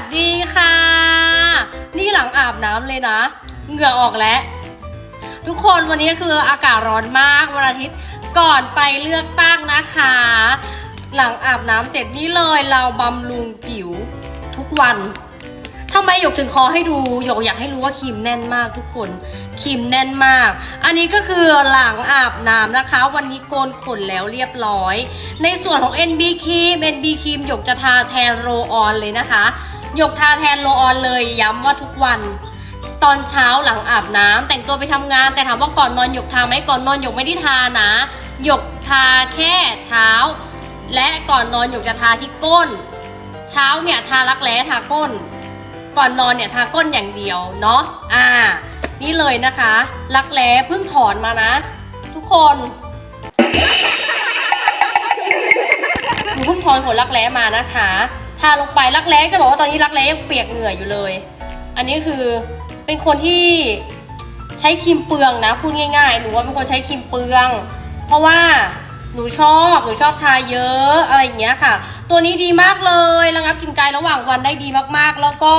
สดีค่ะ นี่หลังอาบน้ำเลยนะ เหงื่อออกแล้ว ทุกคนวันนี้คืออากาศร้อนมากวันอาทิตย์ก่อนไปเลือกตั้งนะคะ หลังอาบน้ำเสร็จนี่เลยเราบำรุงผิวทุกวันทำไมหยกถึงคอให้ดูหยกอยากให้รู้ว่าครีมแน่นมากทุกคนครีมแน่นมาก อันนี้ก็คือหลังอาบน้ำนะคะ วันนี้โกนขนแล้วเรียบร้อย ในส่วนของ NB ครีม NB ครีมหยกจะทาแทนโรออนเลยนะคะ หยกทาแทนโรลออนเลยย้ำว่าทุกวัน ตอนเช้าหลังอาบน้ำแต่งตัวไปทำงาน แต่ถามว่าก่อนนอนหยกทาไหมก่อนนอนหยกไม่ได้ทานะหยกทาแค่เช้า และก่อนนอนหยกจะทาที่ก้น เช้าเนี่ยทารักแร้ทาก้น ก่อนนอนเนี่ยทาก้นอย่างเดียวเนาะอ่า นี่เลยนะคะ รักแร้เพิ่งถอนมานะ ทุกคนหนูเพิ่งถอนขนรักแร้มานะคะ ทาลงไปรักแร้จะบอกว่าตอนนี้รักแร้ยังเปียกเหงื่ออยู่เลย อันนี้คือเป็นคนที่ใช้ครีมเปลืองนะพูดง่ายๆหนูว่าเป็นคนใช้ครีมเปลือง เพราะว่าหนูชอบหนูชอบทาเยอะอะไรอย่างเงี้ยค่ะ ตัวนี้ดีมากเลยระงับกลิ่นกายระหว่างวันได้ดีมากๆ แล้วก็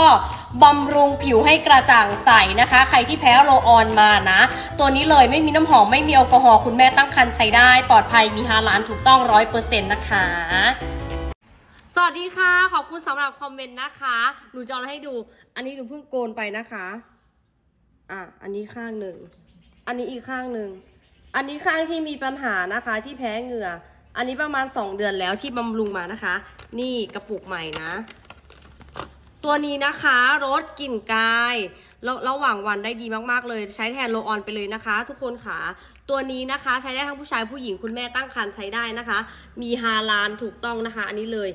บำรุงผิวให้กระจ่างใสนะคะ ใครที่แพ้โรลออนมานะ ตัวนี้เลยไม่มีน้ำหอมไม่มีแอลกอฮอล์คุณแม่ตั้งครรภ์ใช้ได้ ปลอดภัยมีฮาลานถูกต้องร้อยเปอร์เซ็นต์นะคะ สวัสดีค่ะ ขอบคุณสำหรับคอมเมนต์นะคะ หนูจะเอาให้ดู อันนี้หนูเพิ่งโกนไปนะคะ อะ อันนี้ข้างหนึ่ง อันนี้อีกข้างหนึ่ง อันนี้ข้างที่มีปัญหานะคะ ที่แพ้เหงื่อ อันนี้ประมาณ 2 เดือนแล้วที่บำรุงมานะคะ นี่กระปุกใหม่นะ ตัวนี้นะคะรสกลิ่นกายระระหว่างวันได้ดีมากๆเลย ใช้แทนโลออนไปเลยนะคะ ทุกคนค่ะ ตัวนี้นะคะใช้ได้ทั้งผู้ชายผู้หญิงคุณแม่ตั้งครรภ์ใช้ได้นะคะ มีฮาลานถูกต้องนะคะ อันนี้เลย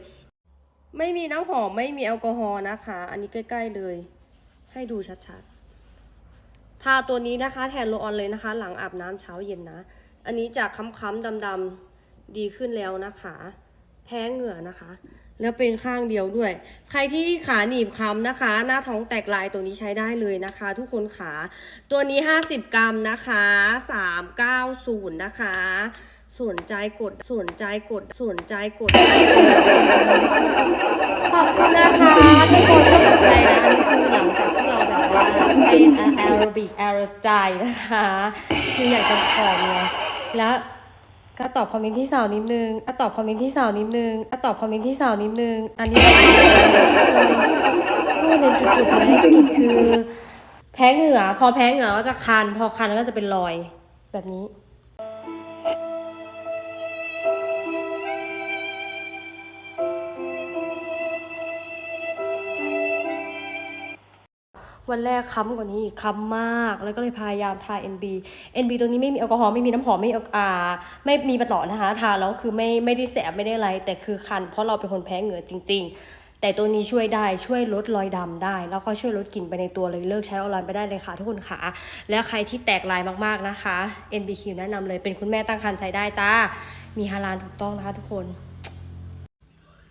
ไม่มีน้ำหอมไม่มีแอลกอฮอล์นะคะ อันนี้ใกล้ ๆเลย ให้ดูชัดๆ ทาตัวนี้นะคะแทนโรลออนเลยนะคะ หลังอาบน้ำเช้าเย็นนะ อันนี้จากค้ำๆดำๆดีขึ้นแล้วนะคะ แพ้เหงื่อนะคะ แล้วเป็นข้างเดียวด้วย ใครที่ขาหนีบค้ำนะคะ หน้าท้องแตกลายตัวนี้ใช้ได้เลยนะคะ ทุกคนขาตัวนี้ 50 กรัมนะคะ 390 นะคะ สนใจกดสนใจกดสนใจกด ขอบคุณนะคะทุกคนที่กำลังใจนะอันนี้คือหลังจากที่เราแบบว่าเป็นแอโรบิกแอโรใจนะคะคืออยากจะผอมไงแล้วก็ตอบคอมเมนต์พี่สาวนิดนึงก็ตอบคอมเมนต์พี่สาวนิดนึงก็ตอบคอมเมนต์พี่สาวนิดนึง อันนี้พูดในจุดๆเลยจุดคือ แพ้เหงื่อ พอแพ้เหงื่อก็จะคัน พอคันก็จะเป็นรอยแบบนี้ วันแรกค้ำกว่านี้อีกค้ำมาก แล้วก็เลยพยายามทา NB NB ตรงนี้ไม่มีแอลกอฮอล์ไม่มีน้ำหอมไม่มีอ่าไม่มีประหลอนะคะ ทาแล้วคือไม่ไม่ได้แสบไม่ได้อะไร แต่คือคัน เพราะเราเป็นคนแพ้เหงื่อจริง ๆ แต่ตัวนี้ช่วยได้ช่วยลดรอยดำได้ แล้วก็ช่วยลดกลิ่นไปในตัวเลยเลิกใช้ออนไลน์ไปได้เลยค่ะทุกคนค่ะแล้วใครที่แตกลายมากๆนะคะ NBQ แนะนำเลยเป็นคุณแม่ตั้งครรภ์ใช้ได้จ้ามีฮาลานถูกต้องนะคะทุกคน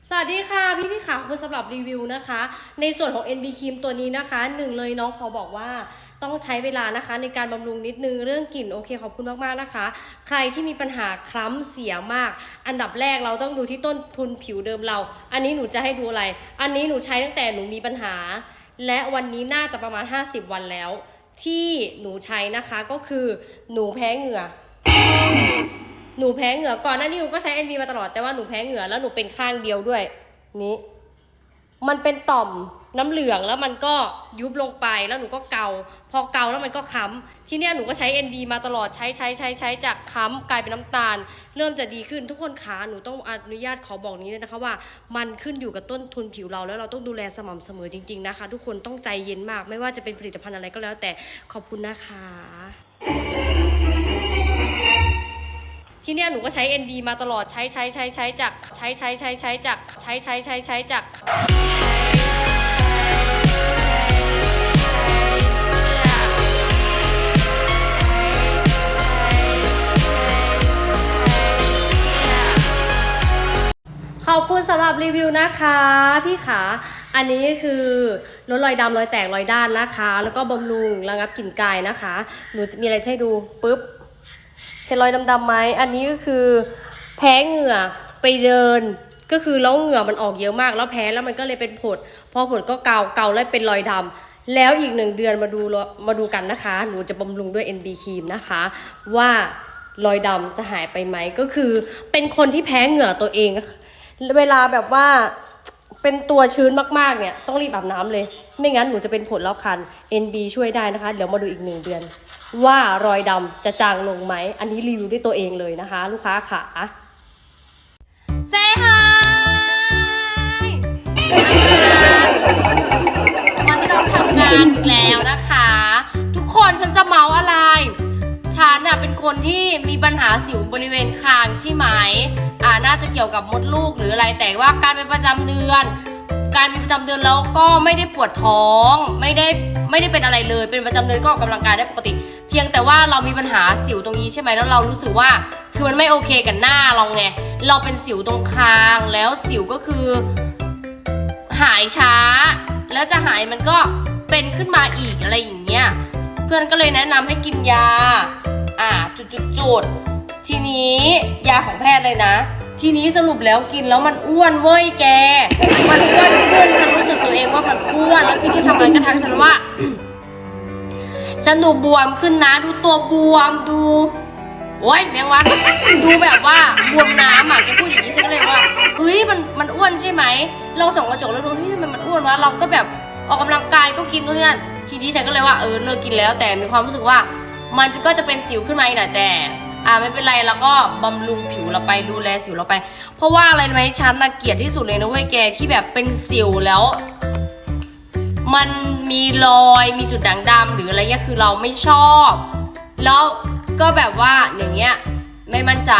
สวัสดีค่ะพี่พี่ขาขอบคุณสำหรับรีวิวนะคะ ในส่วนของ NB ครีมตัวนี้นะคะหนึ่งเลยน้องขอบอกว่าต้องใช้เวลานะคะในการบำรุงนิดนึงเรื่องกลิ่นโอเคขอบคุณมากๆนะคะ ใครที่มีปัญหาคล้ำเสียมาก อันดับแรกเราต้องดูที่ต้นทุนผิวเดิมเรา อันนี้หนูจะให้ดูอะไร อันนี้หนูใช้ตั้งแต่หนูมีปัญหา และวันนี้น่าจะประมาณ 50 วันแล้ว ที่หนูใช้นะคะก็คือหนูแพ้เหงื่อ หนูแพ้เหงื่อก่อนหน้านี้หนูก็ใช้ NV มาตลอดแต่ว่าหนูแพ้เหงื่อแล้วหนูเป็นข้างเดียวด้วย นี้ มันเป็นต่อมน้ำเหลืองแล้วมันก็ยุบลงไปแล้วหนูก็เกา พอเกาแล้วมันก็ค้ำที่เนี้ยหนูก็ใช้ NV มาตลอดใช้ใช้ใช้ใช้จากค้ำกลายเป็นน้ำตาล เริ่มจะดีขึ้นทุกคนขาหนูต้องอนุญาตขอบอกนี้เลยนะคะว่า มันขึ้นอยู่กับต้นทุนผิวเราแล้วเราต้องดูแลสม่ำเสมอจริง ๆนะคะ ทุกคนต้องใจเย็นมาก ไม่ว่าจะเป็นผลิตภัณฑ์อะไรก็แล้ว แต่ขอบคุณนะคะ ที่เนี้ยหนูก็ใช้ NB มาตลอดใช้ใช้ใช้ใช้จากใช้ใช้ใช้ใช้จากใช้ใช้ใช้ใช้จาก ขอบคุณสำหรับรีวิวนะคะ พี่ขา อันนี้คือลดรอยดำรอยแตกรอยด้านนะคะ แล้วก็บำรุงระงับกลิ่นกายนะคะ หนูจะมีอะไรให้ดูปุ๊บ ห็นรอยดำๆไหมอันนี้ก็คือแพ้เหงื่อไปเดิน ก็คือแล้วเหงื่อมันออกเยอะมาก แล้วแพ้แล้วมันก็เลยเป็นผด พอผดก็เกาเกาแล้วเป็นรอยดำแล้วอีกหนึ่งเดือนมาดูมาดูกันนะคะ หนูจะบำรุงด้วย NB ครีมนะคะ ว่ารอยดำจะหายไปไหมก็คือเป็นคนที่แพ้เหงื่อตัวเอง เวลาแบบว่าเป็นตัวชื้นมากๆเนี่ยต้องรีบอาบน้ำเลย ไม่งั้นหนูจะเป็นผลแล้วคัน NB ช่วยได้นะคะ เดี๋ยวมาดูอีกหนึ่งเดือน ว่ารอยดำจะจางลงไหม อันนี้รีวิวด้วยตัวเองเลยนะคะ ลูกค้าขาเซฮายวันที่เราทำงานอีกแล้วนะคะ ทุกคนฉันจะเมาอะไร ฉันน่ะเป็นคนที่มีปัญหาสิวบริเวณคางใช่ไหม อ่าน่าจะเกี่ยวกับมดลูกหรืออะไรแต่ว่าการเป็นประจำเดือน การมีประจำเดือนแล้วก็ไม่ได้ปวดท้องไม่ได้ไม่ได้เป็นอะไรเลย เป็นประจำเดือนก็ออกกำลังกายได้ปกติ เพียงแต่ว่าเรามีปัญหาสิวตรงนี้ใช่ไหมแล้วเรารู้สึกว่าคือมันไม่โอเคกับหน้าเราไงเราเป็นสิวตรงคางแล้วสิวก็คือ หายช้า แล้วจะหายมันก็เป็นขึ้นมาอีกอะไรอย่างเงี้ยเพื่อนก็เลยแนะนำให้กินยา อ่าจุดจุดจุดทีนี้ยาของแพทย์เลยนะ ทีนี้สรุปแล้วกินแล้วมันอ้วนเว้ยแก มันอ้วนขึ้นฉันรู้สึกตัวเองว่ามันอ้วนแล้วพี่ที่ทำงานก็ทักฉันว่า ฉันดูบวมขึ้นนะ ดูตัวบวมดู โอ๊ยแมงวันดูแบบว่าบวมน้ำอะแกพูดอย่างนี้ฉันก็เลยว่าเฮ้ยมันมันอ้วนใช่ไหม เราส่องกระจกแล้วดูเฮ้ยทำไมมันอ้วนวะเราก็แบบออกกำลังกายก็กินนู่นนี่นั่นทีนี้ฉันก็เลยว่าเออเลิกกินแล้ว แต่มีความรู้สึกว่า มันก็จะเป็นสิวขึ้นมาอีกหน่อยแต่ อ่าไม่เป็นไรแล้วก็บำรุงผิวเราไปดูแลสิวเราไป เพราะว่าอะไรไหมฉันน่ะเกลียดที่สุดเลยนะเว้ยแกที่แบบเป็นสิวแล้ว มันมีรอยมีจุดด่างดำหรืออะไรเงี้ยคือเราไม่ชอบ แล้วก็แบบว่าอย่างเงี้ยไม่มั่นใจ